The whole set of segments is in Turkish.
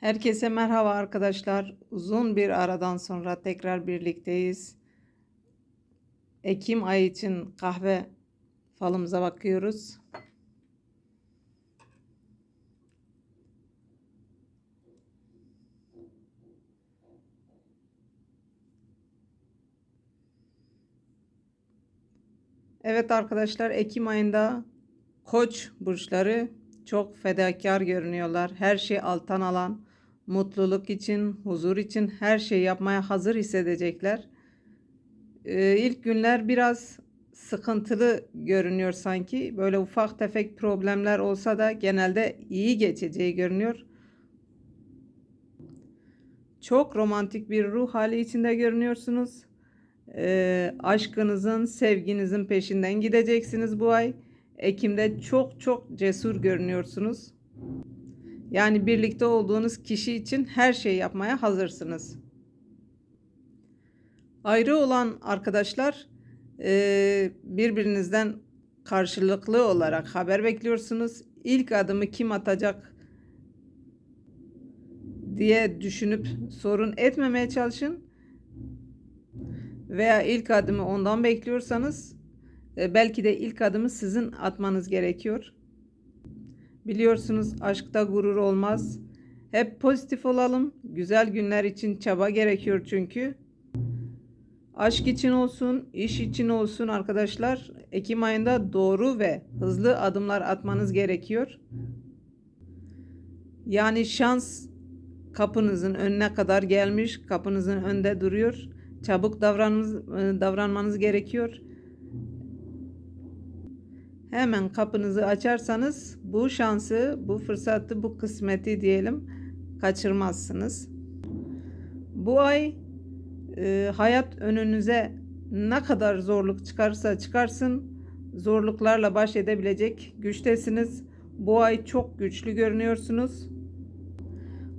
Herkese merhaba arkadaşlar. Uzun bir aradan sonra tekrar birlikteyiz. Ekim ayı için kahve falımıza bakıyoruz. Evet arkadaşlar Ekim ayında Koç burçları çok fedakar görünüyorlar. Her şey alttan alan, mutluluk için, huzur için her şey yapmaya hazır hissedecekler. Ee, ilk günler biraz sıkıntılı görünüyor sanki. Böyle ufak tefek problemler olsa da genelde iyi geçeceği görünüyor. Çok romantik bir ruh hali içinde görünüyorsunuz. Ee, aşkınızın, sevginizin peşinden gideceksiniz bu ay. Ekim'de çok çok cesur görünüyorsunuz. Yani birlikte olduğunuz kişi için her şey yapmaya hazırsınız. Ayrı olan arkadaşlar e, birbirinizden karşılıklı olarak haber bekliyorsunuz. İlk adımı kim atacak diye düşünüp sorun etmemeye çalışın. Veya ilk adımı ondan bekliyorsanız e, belki de ilk adımı sizin atmanız gerekiyor. Biliyorsunuz aşkta gurur olmaz. Hep pozitif olalım. Güzel günler için çaba gerekiyor çünkü. Aşk için olsun, iş için olsun arkadaşlar Ekim ayında doğru ve hızlı adımlar atmanız gerekiyor. Yani şans kapınızın önüne kadar gelmiş, kapınızın önünde duruyor. Çabuk davranmanız, davranmanız gerekiyor. Hemen kapınızı açarsanız bu şansı, bu fırsatı, bu kısmeti diyelim kaçırmazsınız. Bu ay e, hayat önünüze ne kadar zorluk çıkarsa çıkarsın zorluklarla baş edebilecek güçtesiniz. Bu ay çok güçlü görünüyorsunuz.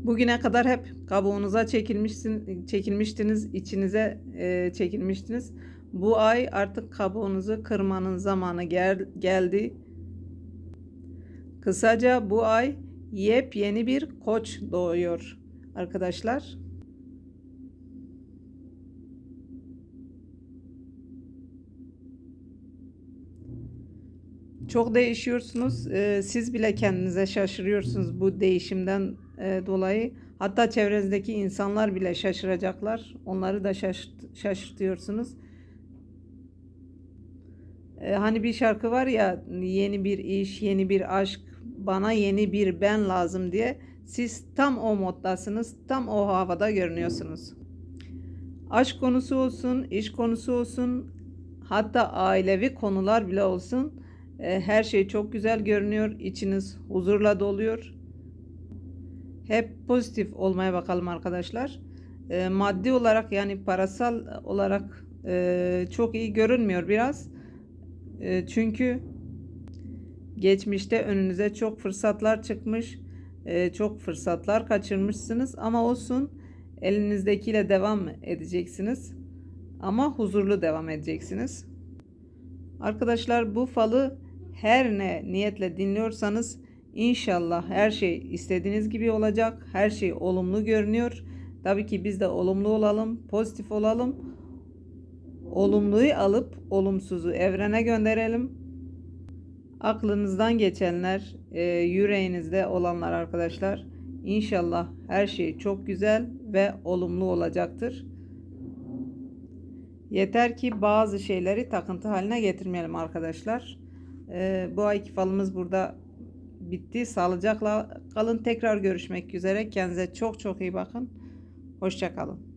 Bugüne kadar hep kabuğunuza çekilmişsin, çekilmiştiniz, içinize e, çekilmiştiniz. Bu ay artık kabuğunuzu kırmanın zamanı gel, geldi. Kısaca bu ay yepyeni bir koç doğuyor arkadaşlar. Çok değişiyorsunuz. Ee, siz bile kendinize şaşırıyorsunuz bu değişimden e, dolayı. Hatta çevrenizdeki insanlar bile şaşıracaklar. Onları da şaşırt, şaşırtıyorsunuz. Ee, hani bir şarkı var ya yeni bir iş, yeni bir aşk, bana yeni bir ben lazım diye. Siz tam o moddasınız, tam o havada görünüyorsunuz. Aşk konusu olsun, iş konusu olsun, hatta ailevi konular bile olsun. E, her şey çok güzel görünüyor. İçiniz huzurla doluyor. Hep pozitif olmaya bakalım arkadaşlar. E, maddi olarak yani parasal olarak e, çok iyi görünmüyor biraz. E, çünkü geçmişte önünüze çok fırsatlar çıkmış. E, çok fırsatlar kaçırmışsınız ama olsun elinizdekiyle devam edeceksiniz. Ama huzurlu devam edeceksiniz. Arkadaşlar bu falı her ne niyetle dinliyorsanız inşallah her şey istediğiniz gibi olacak. Her şey olumlu görünüyor. Tabii ki biz de olumlu olalım, pozitif olalım. Olumluyu alıp olumsuzu evrene gönderelim. Aklınızdan geçenler, e, yüreğinizde olanlar arkadaşlar. İnşallah her şey çok güzel ve olumlu olacaktır. Yeter ki bazı şeyleri takıntı haline getirmeyelim arkadaşlar. Ee, bu ayki falımız burada bitti. Sağlıcakla kalın. Tekrar görüşmek üzere. Kendinize çok çok iyi bakın. Hoşçakalın.